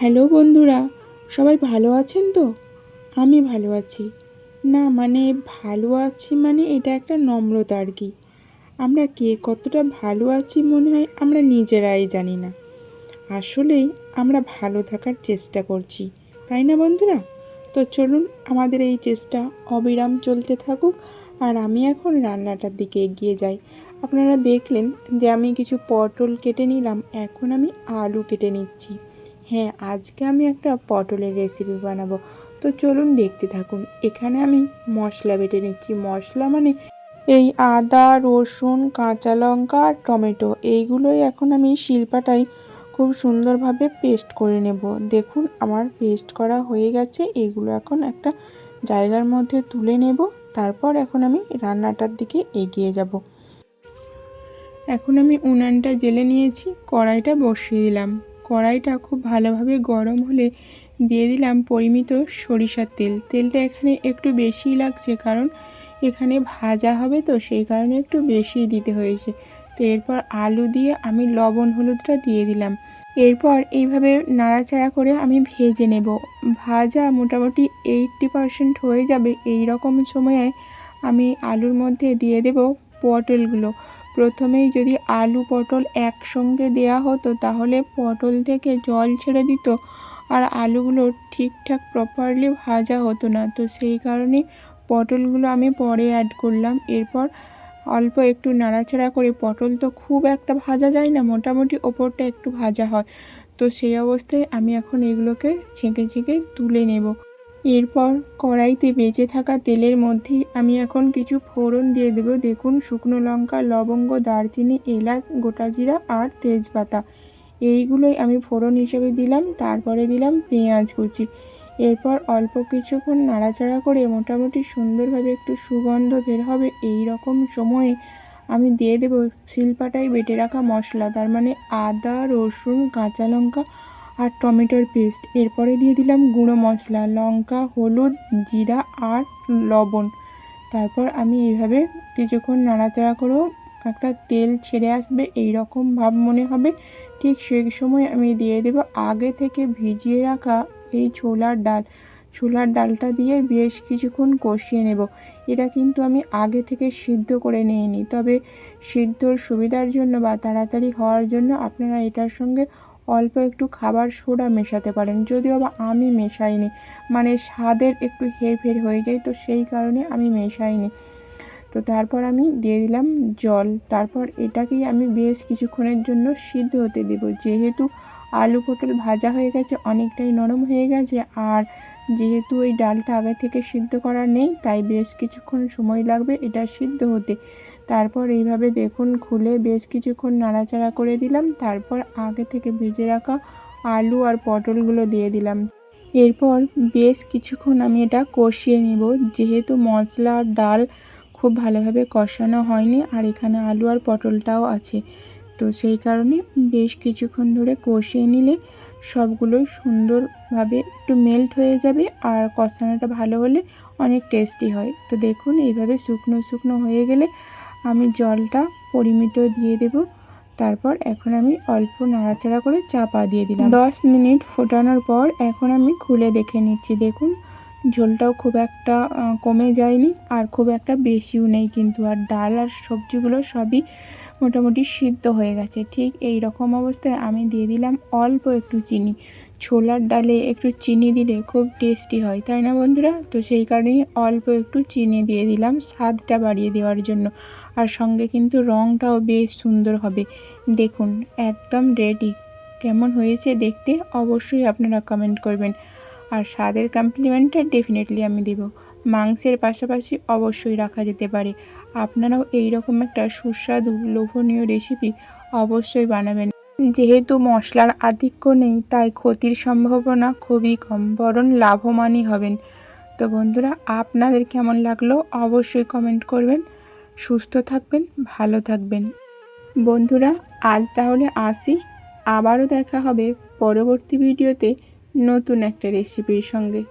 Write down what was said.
Hello বন্ধুরা, সবাই ভালো আছেন তো? আমি ভালো আছি। না মানে ভালো আছি মানে এটা একটা নম্রতা আর কি। আমরা কে কতটা ভালো আছি মনে হয় আমরা নিজেরাই জানি না। আসলেই আমরা ভালো থাকার চেষ্টা করছি, তাই না বন্ধুরা? তো চলুন আমাদের এই চেষ্টা অবিরাম চলতে থাকুক আর আমি এখন রান্নাটার দিকে এগিয়ে যাই। আপনারা দেখলেন যে আমি কিছু পটল কেটে নিলাম, এখন আমি আলু কেটে নিচ্ছি। হ্যাঁ আজকে আমি একটা পটলের রেসিপি বানাবো। তো চলুন দেখতে থাকুন। এখানে আমি মশলা বেটে নিচ্ছি। মশলা মানে এই আদা, রসুন, কাঁচা লঙ্কা আর টমেটো। এইগুলোই এখন আমি শিল্পাটাই খুব সুন্দরভাবে পেস্ট করে নেব। দেখুন, আমার পেস্ট করা হয়ে গেছে। এগুলো এখন একটা জায়গার মধ্যে তুলে নেব। তারপর এখন আমি রান্নাটার দিকে এগিয়ে যাব। এখন আমি উনানটা জেলে নিয়েছি। কড়াইটা বসিয়ে দিলাম। কড়াইটা খুব ভালোভাবে গরম হলে দিয়ে দিলাম পরিমিত সরিষার তেল। তেলটা এখানে একটু বেশিই লাগছে কারণ এখানে ভাজা হবে তো, সেই কারণে একটু বেশি দিতে হয়েছে। তো এরপর আলু দিয়ে আমি লবণ হলুদটা দিয়ে দিলাম। এরপর এইভাবে নাড়াচাড়া করে আমি ভেজে নেব। ভাজা মোটামুটি এইটটি পারসেন্ট হয়ে যাবে। এই রকম সময়ে আমি আলুর মধ্যে দিয়ে দেব পটলগুলো। প্রথমেই যদি আলু, পটল একসঙ্গে দেয়া হতো, তাহলে পটল থেকে জল ছেড়ে দিত আর আলুগুলো ঠিকঠাক প্রপারলি ভাজা হতো না। তো সেই কারণে পটলগুলো আমি পরে অ্যাড করলাম। এরপর অল্প একটু নাড়াচাড়া করে, পটল তো খুব একটা ভাজা যায় না, মোটামুটি ওপরটা একটু ভাজা হয়। তো সেই অবস্থায় আমি এখন এগুলোকে ছেঁকে ছেঁকে তুলে নেব। এরপর কড়াইতে বেঁচে থাকা তেলের মধ্যেই আমি এখন কিছু ফোড়ন দিয়ে দেবো। দেখুন, শুকনো লঙ্কা, লবঙ্গ, দারচিনি, এলাচ, গোটা জিরা আর তেজপাতা। এইগুলোই আমি ফোড়ন হিসেবে দিলাম, তারপরে দিলাম পেঁয়াজ কুচি। এরপর অল্প কিছুক্ষণ নাড়াচাড়া করে মোটামুটি সুন্দরভাবে একটু সুগন্ধ বের হবে এই রকম সময়ে আমি দিয়ে দেব শিলপাটায় বেটে রাখা মশলা। তার মানে আদা, রসুন, কাঁচা লঙ্কা আর টমেটোর পেস্ট। এরপরে দিয়ে দিলাম গুঁড়ো মশলা, লঙ্কা, হলুদ, জিরা আর লবণ। তারপর আমি এইভাবে কিছুক্ষণ নাড়াচাড়া করেও একটা তেল ছেড়ে আসবে এই রকম ভাব মনে হবে। ঠিক সেই সময় আমি দিয়ে দেব আগে থেকে ভিজিয়ে রাখা এই ছোলার ডাল। ছোলার ডালটা দিয়ে বেশ কিছুক্ষণ কষিয়ে নেব। এটা কিন্তু আমি আগে থেকে সিদ্ধ করে নিইনি। তবে সিদ্ধর সুবিধার জন্য বা তাড়াতাড়ি হওয়ার জন্য আপনারা এটার সঙ্গে অল্প একটু খাবার সোডা মেশাতে পারেন। যদিও বা আমি মেশাইনি মানে স্বাদের একটু হেরফের হয়ে যায়, তো সেই কারণে আমি মেশাইনি। তো তারপর আমি দিয়ে দিলাম জল। তারপর এটাকেই আমি বেশ কিছুক্ষণের জন্য সিদ্ধ হতে দেব। যেহেতু আলু পটল ভাজা হয়ে গেছে, অনেকটাই নরম হয়ে গেছে, আর যেহেতু ওই ডালটা আগে থেকে সিদ্ধ করা নেই, তাই বেশ কিছুক্ষণ সময় লাগবে এটা সিদ্ধ হতে। তারপর এইভাবে দেখুন খুলে বেশ কিছুক্ষণ নাড়াচাড়া করে দিলাম। তারপর আগে থেকে ভেজে রাখা আলু আর পটলগুলো দিয়ে দিলাম। এরপর বেশ কিছুক্ষণ আমি এটা কষিয়ে নেব। যেহেতু মশলা আর ডাল খুব ভালোভাবে কষানো হয়নি আর এখানে আলু আর পটলটাও আছে, তো সেই কারণে বেশ কিছুক্ষণ ধরে কষিয়ে নিলে সবগুলোই সুন্দরভাবে একটু মেল্ট হয়ে যাবে আর কষানোটা ভালো হলে অনেক টেস্টি হয়। তো দেখুন এইভাবে শুকনো শুকনো হয়ে গেলে আমি জলটা পরিমিত দিয়ে দেব। তারপর এখন আমি অল্প নাড়াচাড়া করে চাপা দিয়ে দিলাম। দশ মিনিট ফোটানোর পর এখন আমি খুলে দেখে নিচ্ছি। দেখুন, ঝোলটাও খুব একটা কমে যায়নি আর খুব একটা বেশিও নেই কিন্তু। আর ডাল আর সবজিগুলো সবই মোটামুটি সিদ্ধ হয়ে গেছে। ঠিক এই রকম অবস্থায় আমি দিয়ে দিলাম অল্প একটু চিনি। ছোলার ডালে একটু চিনি দিলে খুব টেস্টি হয়, তাই না বন্ধুরা? তো সেই কারণেই অল্প একটু চিনি দিয়ে দিলাম, স্বাদটা বাড়িয়ে দেওয়ার জন্য। আর সঙ্গে কিন্তু রঙটাও বেশ সুন্দর হবে। দেখুন, একদম রেডি কেমন হয়েছে দেখতে অবশ্যই আপনারা কমেন্ট করবেন। আর স্বাদের কমপ্লিমেন্টটা ডেফিনেটলি আমি দেব। মাংসের পাশাপাশি অবশ্যই রাখা যেতে পারে। আপনারাও এই রকম একটা সুস্বাদু, লোভনীয় রেসিপি অবশ্যই বানাবেন। যেহেতু মশলার আধিক্য নেই, তাই ক্ষতির সম্ভাবনা খুবই কম, বরং লাভবানই হবেন। তো বন্ধুরা, আপনাদের কেমন লাগল অবশ্যই কমেন্ট করবেন। সুস্থ থাকবেন, ভালো থাকবেন। বন্ধুরা, আজ তাহলে আসি। আবারও দেখা হবে পরবর্তী ভিডিওতে নতুন একটা রেসিপির সঙ্গে।